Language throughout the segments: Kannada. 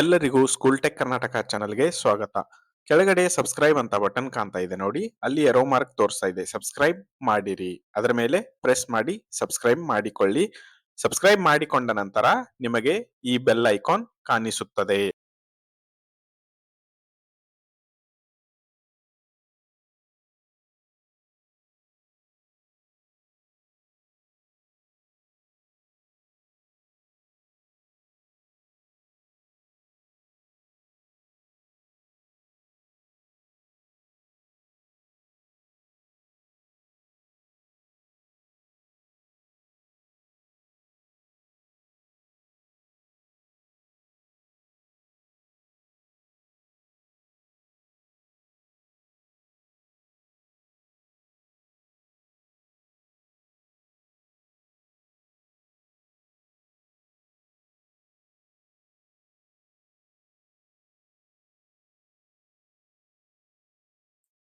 ಎಲ್ಲರಿಗೂ ಸ್ಕೂಲ್ ಟೆಕ್ ಕರ್ನಾಟಕ ಚಾನಲ್ಗೆ ಸ್ವಾಗತ. ಕೆಳಗಡೆ ಸಬ್ಸ್ಕ್ರೈಬ್ ಅಂತ ಬಟನ್ ಕಾಣ್ತಾ ಇದೆ ನೋಡಿ, ಅಲ್ಲಿ ಎರೋ ಮಾರ್ಕ್ ತೋರಿಸ್ತಾ ಇದೆ. ಸಬ್ಸ್ಕ್ರೈಬ್ ಮಾಡಿರಿ. ಅದರ ಮೇಲೆ ಪ್ರೆಸ್ ಮಾಡಿ, ಸಬ್ಸ್ಕ್ರೈಬ್ ಮಾಡಿಕೊಳ್ಳಿ. ಸಬ್ಸ್ಕ್ರೈಬ್ ಮಾಡಿಕೊಂಡ ನಂತರ ನಿಮಗೆ ಈ ಬೆಲ್ ಐಕಾನ್ ಕಾಣಿಸುತ್ತದೆ.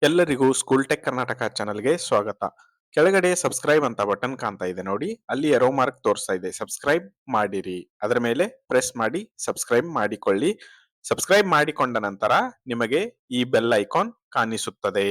ಎಲ್ಲರಿಗೂ ಸ್ಕೂಲ್ ಟೆಕ್ ಕರ್ನಾಟಕ ಚಾನಲ್ಗೆ ಸ್ವಾಗತ. ಕೆಳಗಡೆ ಸಬ್ಸ್ಕ್ರೈಬ್ ಅಂತ ಬಟನ್ ಕಾಣ್ತಾ ಇದೆ ನೋಡಿ, ಅಲ್ಲಿ ಎರೋ ಮಾರ್ಕ್ ತೋರಿಸ್ತಾ ಇದೆ. ಸಬ್ಸ್ಕ್ರೈಬ್ ಮಾಡಿರಿ. ಅದರ ಮೇಲೆ ಪ್ರೆಸ್ ಮಾಡಿ, ಸಬ್ಸ್ಕ್ರೈಬ್ ಮಾಡಿಕೊಳ್ಳಿ. ಸಬ್ಸ್ಕ್ರೈಬ್ ಮಾಡಿಕೊಂಡ ನಂತರ ನಿಮಗೆ ಈ ಬೆಲ್ ಐಕಾನ್ ಕಾಣಿಸುತ್ತದೆ.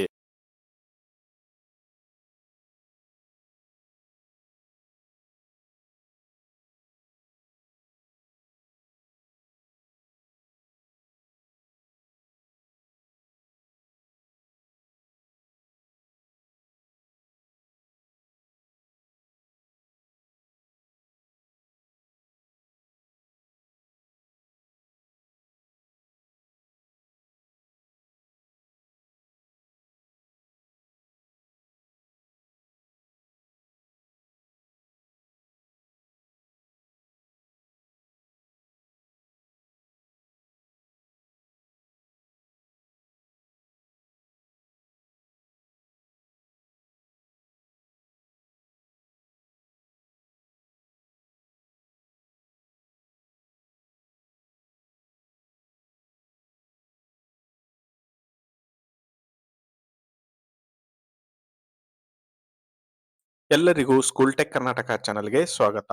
ಎಲ್ಲರಿಗೂ ಸ್ಕೂಲ್ ಟೆಕ್ ಕರ್ನಾಟಕ ಚಾನಲ್ಗೆ ಸ್ವಾಗತ.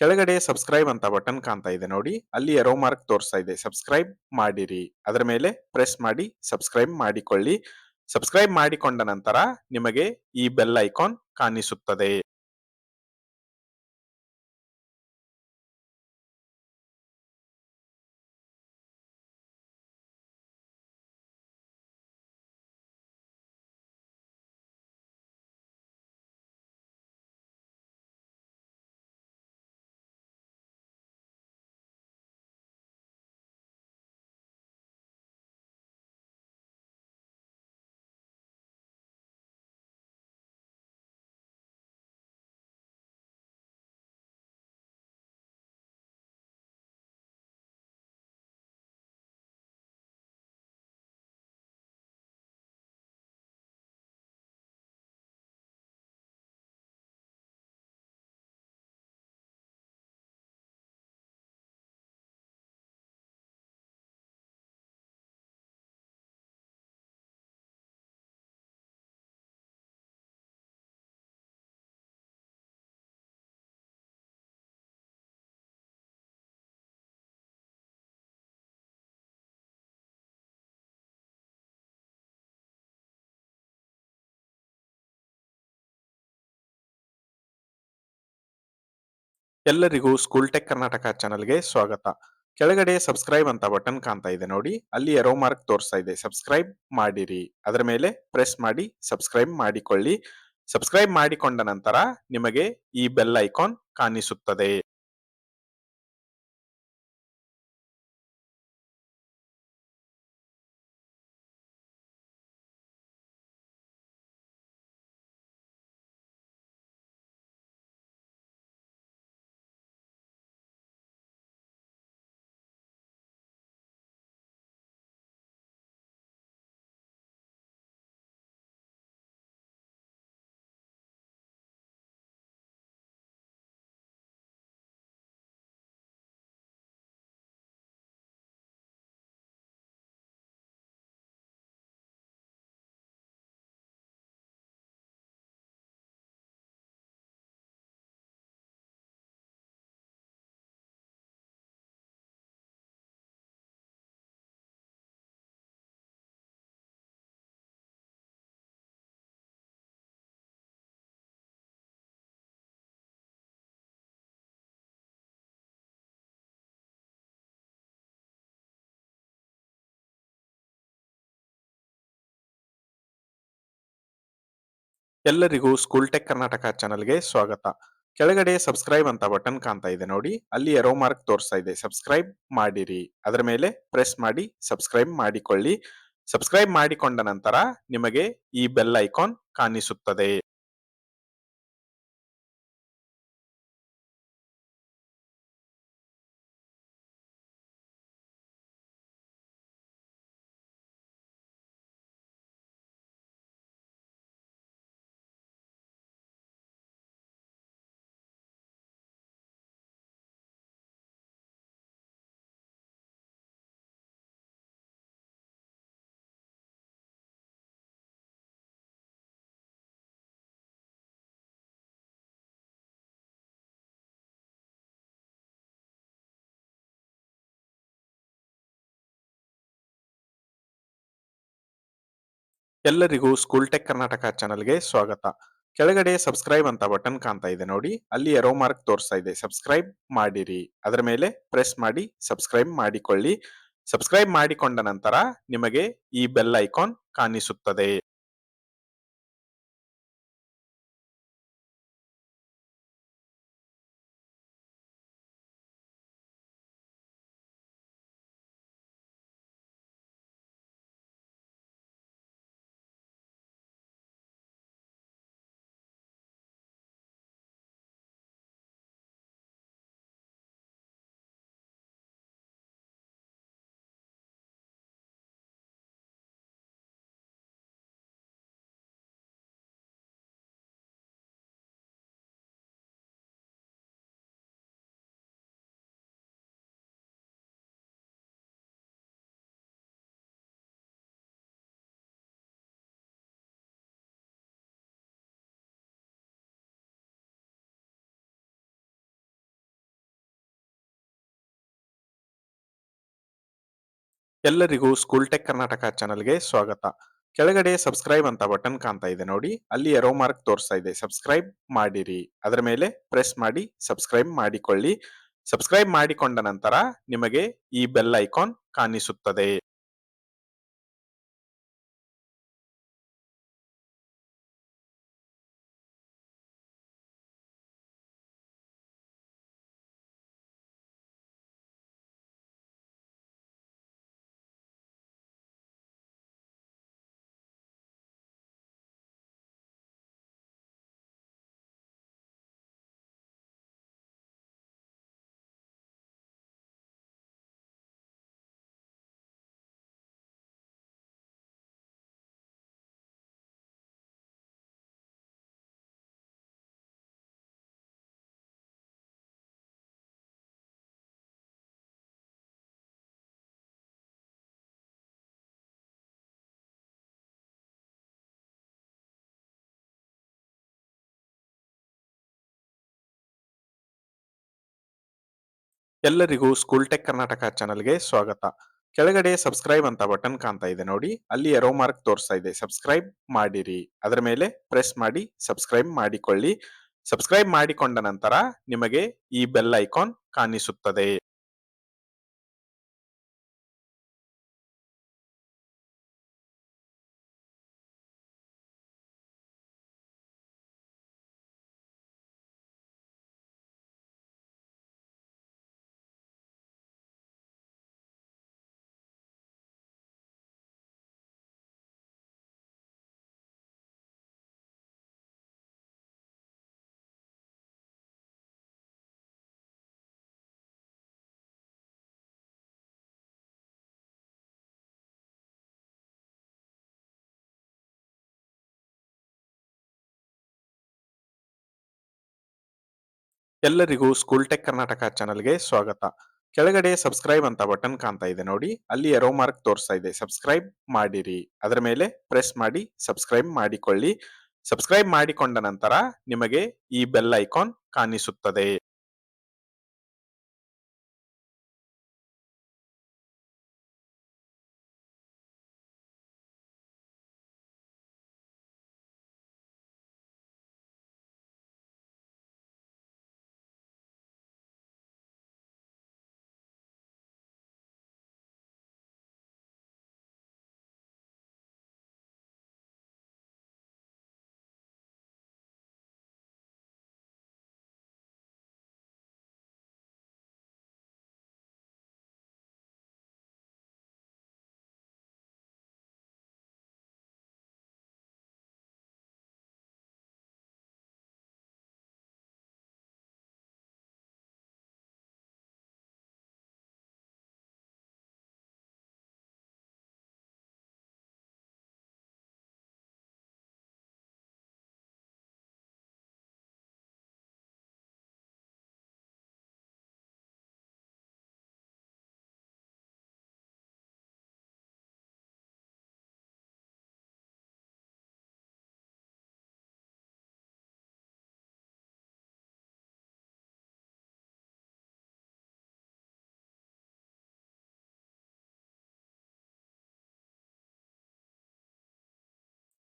ಕೆಳಗಡೆ ಸಬ್ಸ್ಕ್ರೈಬ್ ಅಂತ ಬಟನ್ ಕಾಣ್ತಾ ಇದೆ ನೋಡಿ, ಅಲ್ಲಿ ಎರೋ ಮಾರ್ಕ್ ತೋರಿಸ್ತಾ ಇದೆ. ಸಬ್ಸ್ಕ್ರೈಬ್ ಮಾಡಿರಿ. ಅದರ ಮೇಲೆ ಪ್ರೆಸ್ ಮಾಡಿ, ಸಬ್ಸ್ಕ್ರೈಬ್ ಮಾಡಿಕೊಳ್ಳಿ. ಸಬ್ಸ್ಕ್ರೈಬ್ ಮಾಡಿಕೊಂಡ ನಂತರ ನಿಮಗೆ ಈ ಬೆಲ್ ಐಕಾನ್ ಕಾಣಿಸುತ್ತದೆ. ಎಲ್ಲರಿಗೂ ಸ್ಕೂಲ್ ಟೆಕ್ ಕರ್ನಾಟಕ ಚಾನಲ್ಗೆ ಸ್ವಾಗತ. ಕೆಳಗಡೆ ಸಬ್ಸ್ಕ್ರೈಬ್ ಅಂತ ಬಟನ್ ಕಾಣ್ತಾ ಇದೆ ನೋಡಿ ಅಲ್ಲಿ ಎರೋ ಮಾರ್ಕ್ ತೋರಿಸ್ತಾ ಇದೆ. ಸಬ್ಸ್ಕ್ರೈಬ್ ಮಾಡಿರಿ. ಅದರ ಮೇಲೆ ಪ್ರೆಸ್ ಮಾಡಿ, ಸಬ್ಸ್ಕ್ರೈಬ್ ಮಾಡಿಕೊಳ್ಳಿ. ಸಬ್ಸ್ಕ್ರೈಬ್ ಮಾಡಿಕೊಂಡ ನಂತರ ನಿಮಗೆ ಈ ಬೆಲ್ ಐಕಾನ್ ಕಾಣಿಸುತ್ತದೆ. ಎಲ್ಲರಿಗೂ ಸ್ಕೂಲ್ ಟೆಕ್ ಕರ್ನಾಟಕ ಚಾನಲ್ಗೆ ಸ್ವಾಗತ. ಕೆಳಗಡೆ ಸಬ್ಸ್ಕ್ರೈಬ್ ಅಂತ ಬಟನ್ ಕಾಣ್ತಾ ಇದೆ ನೋಡಿ ಅಲ್ಲಿ ಎರೋ ಮಾರ್ಕ್ ತೋರಿಸ್ತಾ ಇದೆ. ಸಬ್ಸ್ಕ್ರೈಬ್ ಮಾಡಿರಿ. ಅದರ ಮೇಲೆ ಪ್ರೆಸ್ ಮಾಡಿ, ಸಬ್ಸ್ಕ್ರೈಬ್ ಮಾಡಿಕೊಳ್ಳಿ. ಸಬ್ಸ್ಕ್ರೈಬ್ ಮಾಡಿಕೊಂಡ ನಂತರ ನಿಮಗೆ ಈ ಬೆಲ್ ಐಕಾನ್ ಕಾಣಿಸುತ್ತದೆ. ಎಲ್ಲರಿಗೂ ಸ್ಕೂಲ್ ಟೆಕ್ ಕರ್ನಾಟಕ ಚಾನಲ್ಗೆ ಸ್ವಾಗತ. ಕೆಳಗಡೆ ಸಬ್ಸ್ಕ್ರೈಬ್ ಅಂತ ಬಟನ್ ಕಾಣ್ತಾ ಇದೆ ನೋಡಿ ಅಲ್ಲಿ ಎರೋ ಮಾರ್ಕ್ ತೋರಿಸ್ತಾ ಇದೆ. ಸಬ್ಸ್ಕ್ರೈಬ್ ಮಾಡಿರಿ. ಅದರ ಮೇಲೆ ಪ್ರೆಸ್ ಮಾಡಿ, ಸಬ್ಸ್ಕ್ರೈಬ್ ಮಾಡಿಕೊಳ್ಳಿ. ಸಬ್ಸ್ಕ್ರೈಬ್ ಮಾಡಿಕೊಂಡ ನಂತರ ನಿಮಗೆ ಈ ಬೆಲ್ ಐಕಾನ್ ಕಾಣಿಸುತ್ತದೆ. ಎಲ್ಲರಿಗೂ ಸ್ಕೂಲ್ ಟೆಕ್ ಕರ್ನಾಟಕ ಚಾನಲ್ಗೆ ಸ್ವಾಗತ. ಕೆಳಗಡೆ ಸಬ್ಸ್ಕ್ರೈಬ್ ಅಂತ ಬಟನ್ ಕಾಣ್ತಾ ಇದೆ ನೋಡಿ ಅಲ್ಲಿ ಎರೋ ಮಾರ್ಕ್ ತೋರಿಸ್ತಾ ಇದೆ. ಸಬ್ಸ್ಕ್ರೈಬ್ ಮಾಡಿರಿ. ಅದರ ಮೇಲೆ ಪ್ರೆಸ್ ಮಾಡಿ, ಸಬ್ಸ್ಕ್ರೈಬ್ ಮಾಡಿಕೊಳ್ಳಿ. ಸಬ್ಸ್ಕ್ರೈಬ್ ಮಾಡಿಕೊಂಡ ನಂತರ ನಿಮಗೆ ಈ ಬೆಲ್ ಐಕಾನ್ ಕಾಣಿಸುತ್ತದೆ. ಎಲ್ಲರಿಗೂ ಸ್ಕೂಲ್ ಟೆಕ್ ಕರ್ನಾಟಕ ಚಾನಲ್ಗೆ ಸ್ವಾಗತ. ಕೆಳಗಡೆ ಸಬ್ಸ್ಕ್ರೈಬ್ ಅಂತ ಬಟನ್ ಕಾಣ್ತಾ ಇದೆ ನೋಡಿ ಅಲ್ಲಿ ಎರೋ ಮಾರ್ಕ್ ತೋರಿಸ್ತಾ ಇದೆ. ಸಬ್ಸ್ಕ್ರೈಬ್ ಮಾಡಿರಿ. ಅದರ ಮೇಲೆ ಪ್ರೆಸ್ ಮಾಡಿ, ಸಬ್ಸ್ಕ್ರೈಬ್ ಮಾಡಿಕೊಳ್ಳಿ. ಸಬ್ಸ್ಕ್ರೈಬ್ ಮಾಡಿಕೊಂಡ ನಂತರ ನಿಮಗೆ ಈ ಬೆಲ್ ಐಕಾನ್ ಕಾಣಿಸುತ್ತದೆ. ಎಲ್ಲರಿಗೂ ಸ್ಕೂಲ್ ಟೆಕ್ ಕರ್ನಾಟಕ ಚಾನಲ್ಗೆ ಸ್ವಾಗತ. ಕೆಳಗಡೆ ಸಬ್ಸ್ಕ್ರೈಬ್ ಅಂತ ಬಟನ್ ಕಾಣ್ತಾ ಇದೆ ನೋಡಿ ಅಲ್ಲಿ ಎರೋ ಮಾರ್ಕ್ ತೋರಿಸ್ತಾ ಇದೆ. ಸಬ್ಸ್ಕ್ರೈಬ್ ಮಾಡಿರಿ. ಅದರ ಮೇಲೆ ಪ್ರೆಸ್ ಮಾಡಿ, ಸಬ್ಸ್ಕ್ರೈಬ್ ಮಾಡಿಕೊಳ್ಳಿ. ಸಬ್ಸ್ಕ್ರೈಬ್ ಮಾಡಿಕೊಂಡ ನಂತರ ನಿಮಗೆ ಈ ಬೆಲ್ ಐಕಾನ್ ಕಾಣಿಸುತ್ತದೆ.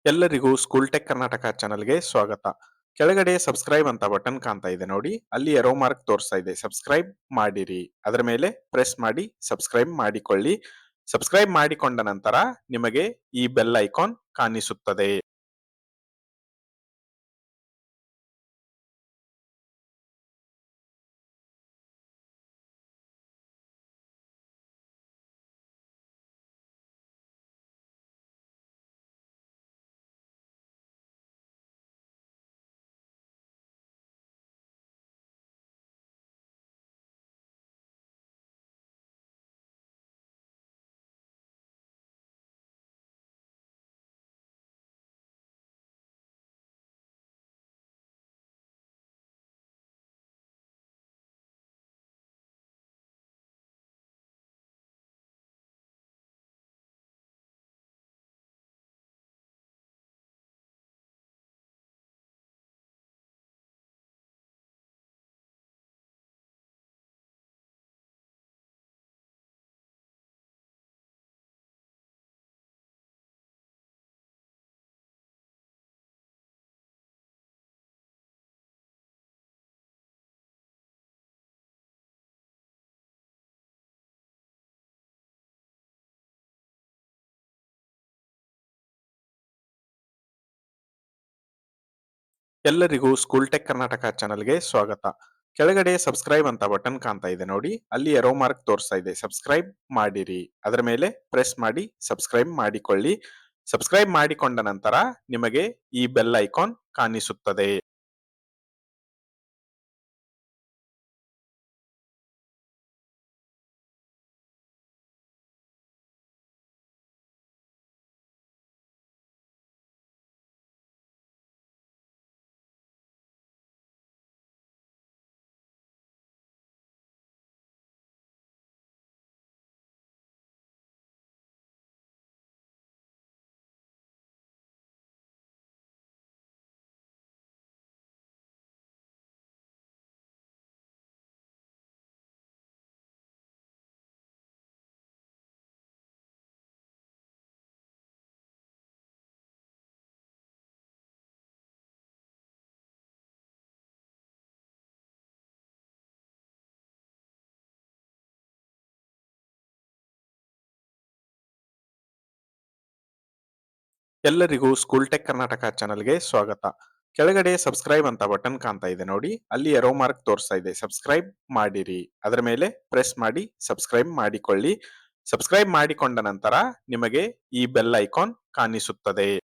ಎಲ್ಲರಿಗೂ ಸ್ಕೂಲ್ ಟೆಕ್ ಕರ್ನಾಟಕ ಚಾನಲ್ಗೆ ಸ್ವಾಗತ. ಕೆಳಗಡೆ ಸಬ್ಸ್ಕ್ರೈಬ್ ಅಂತ ಬಟನ್ ಕಾಣ್ತಾ ಇದೆ ನೋಡಿ ಅಲ್ಲಿ ಎರೋ ಮಾರ್ಕ್ ತೋರಿಸ್ತಾ ಇದೆ. ಸಬ್ಸ್ಕ್ರೈಬ್ ಮಾಡಿರಿ. ಅದರ ಮೇಲೆ ಪ್ರೆಸ್ ಮಾಡಿ, ಸಬ್ಸ್ಕ್ರೈಬ್ ಮಾಡಿಕೊಳ್ಳಿ. ಸಬ್ಸ್ಕ್ರೈಬ್ ಮಾಡಿಕೊಂಡ ನಂತರ ನಿಮಗೆ ಈ ಬೆಲ್ ಐಕಾನ್ ಕಾಣಿಸುತ್ತದೆ. ಎಲ್ಲರಿಗೂ ಸ್ಕೂಲ್ ಟೆಕ್ ಕರ್ನಾಟಕ ಚಾನಲ್ಗೆ ಸ್ವಾಗತ. ಕೆಳಗಡೆ ಸಬ್ಸ್ಕ್ರೈಬ್ ಅಂತ ಬಟನ್ ಕಾಣ್ತಾ ಇದೆ ನೋಡಿ, ಅಲ್ಲಿ ಎರೋ ಮಾರ್ಕ್ ತೋರಿಸ್ತಾ ಇದೆ. ಸಬ್ಸ್ಕ್ರೈಬ್ ಮಾಡಿರಿ. ಅದರ ಮೇಲೆ ಪ್ರೆಸ್ ಮಾಡಿ, ಸಬ್ಸ್ಕ್ರೈಬ್ ಮಾಡಿಕೊಳ್ಳಿ. ಸಬ್ಸ್ಕ್ರೈಬ್ ಮಾಡಿಕೊಂಡ ನಂತರ ನಿಮಗೆ ಈ ಬೆಲ್ ಐಕಾನ್ ಕಾಣಿಸುತ್ತದೆ. ಎಲ್ಲರಿಗೂ ಸ್ಕೂಲ್ ಟೆಕ್ ಕರ್ನಾಟಕ ಚಾನಲ್ಗೆ ಸ್ವಾಗತ. ಕೆಳಗಡೆ ಸಬ್ಸ್ಕ್ರೈಬ್ ಅಂತ ಬಟನ್ ಕಾಣ್ತಾ ಇದೆ ನೋಡಿ ಅಲ್ಲಿ ಎರೋ ಮಾರ್ಕ್ ತೋರಿಸ್ತಾ ಇದೆ. ಸಬ್ಸ್ಕ್ರೈಬ್ ಮಾಡಿರಿ. ಅದರ ಮೇಲೆ ಪ್ರೆಸ್ ಮಾಡಿ ಸಬ್ಸ್ಕ್ರೈಬ್ ಮಾಡಿಕೊಳ್ಳಿ. ಸಬ್ಸ್ಕ್ರೈಬ್ ಮಾಡಿಕೊಂಡ ನಂತರ ನಿಮಗೆ ಈ ಬೆಲ್ ಐಕಾನ್ ಕಾಣಿಸುತ್ತದೆ.